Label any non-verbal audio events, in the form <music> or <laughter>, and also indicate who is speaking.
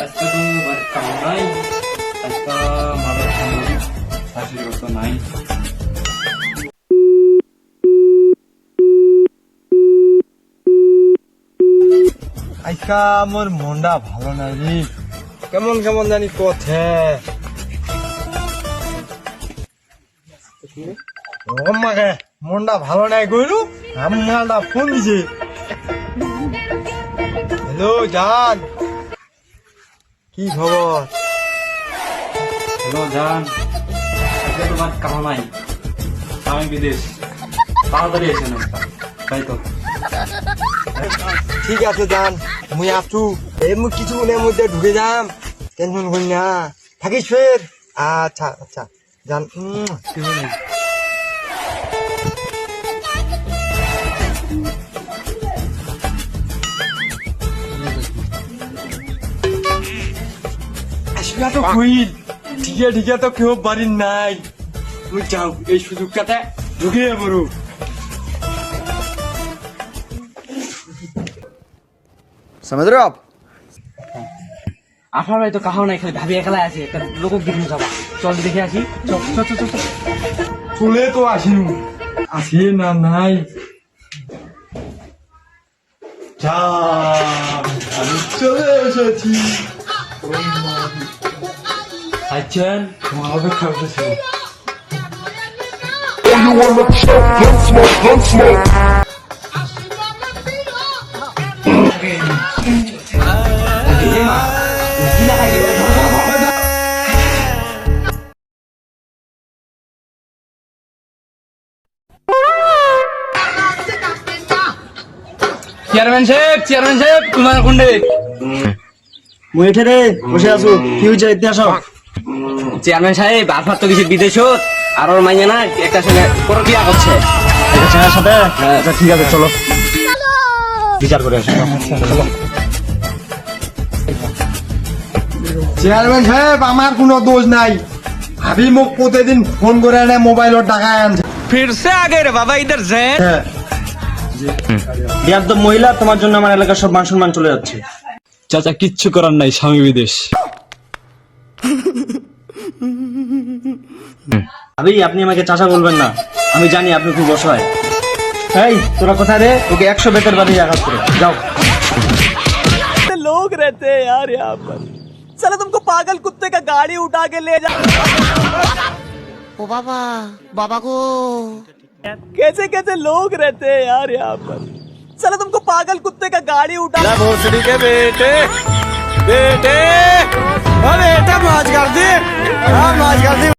Speaker 1: আজকে তো কাম নাই আজকে মাদার শাশুড়ি তো নাই।
Speaker 2: আজকা আমার মনটা ভালো নাই রে। কেমন কেমন জানি কথা মাকে মনটা ভালো নাই গইলু আমালটা ফোন দিছে। <laughs> হ্যালো জান। কি খবর?
Speaker 1: হ্যালো জান। আজকে তো বাড়ির নাই। আমি বিদেশ। তাড়াতাড়ি এসে না তাই তো।
Speaker 2: ঠিক আছে জান। মুই আছু এই মুই কিছুক্ষণের মধ্যে ঢুকে যাম। টেনশন করি না। থাকিস ফের। আচ্ছা আচ্ছা। জান উম, এটা তো কুইন ঠিকে ঠিকে তো কেউ বাড়ির নাই। তুমি যাও এই সুযোগটাতে ঢুকে পড়ো।
Speaker 3: সমুদ্র
Speaker 4: রে আপ তো কাহো নাই খালি ভাবি একলাই আছে তার লোক গিরু যাবা। চল দেখে আসি চল চল চল চল
Speaker 2: চলে। তো আসিনু আসি না নাই। 자, 잘 쪄내셨지. 오랜만에. আচ্ছা তোমার অপেক্ষা করতেছি
Speaker 4: চেয়ারম্যান সাহেব চেয়ারম্যান সাহেব তোমার কোনডে
Speaker 3: মুই এঠে রে বসে আছো কি হয়েছে ইতিহাস
Speaker 4: চেয়ারম্যান সাহেব আপনার তো কিছু বিদেশ আর ওর মাইয়া না একটা সঙ্গে পরকিয়া করছে।
Speaker 3: ছেলের সাথে? আচ্ছা ঠিক আছে চলো। বিচার করে আসো চলো।
Speaker 2: চেয়ারম্যান সাহেব আমার কোনো দোষ নাই। ভাবি মোক প্রতিদিন ফোন করে এনে মোবাইলত টাকা আনছে।
Speaker 4: ফির সে আগে রে বাবা ইধার যে
Speaker 2: হ্যাঁ।
Speaker 3: বিয়াদ্দ মহিলা তোমার জন্য আমার এলাকার সব মান সম্মান চলে যাচ্ছে।
Speaker 1: চাচা কিচ্ছু করার নাই স্বামী বিদেশ।
Speaker 3: ভাবি আপনি আমাকে চাচা বলবেন না আমি জানি আপনি খুব অসহায় এই তোরা কোথায় রে ওকে একশো বেতের বাড়ি আঘাত করে যাও
Speaker 4: लोग रहते हैं यार यहाँ पर चलो तुमको पागल कुत्ते का गाड़ी उठा के ले जा
Speaker 5: ও বাবা বাবা গো
Speaker 4: कैसे कैसे लोग रहते हैं यार यहाँ पर चलो तुमको पागल कुत्ते का गाड़ी उठा भोसड़ी के बेटे बेटे अरे माज कर दे। हाँ माज कर दे।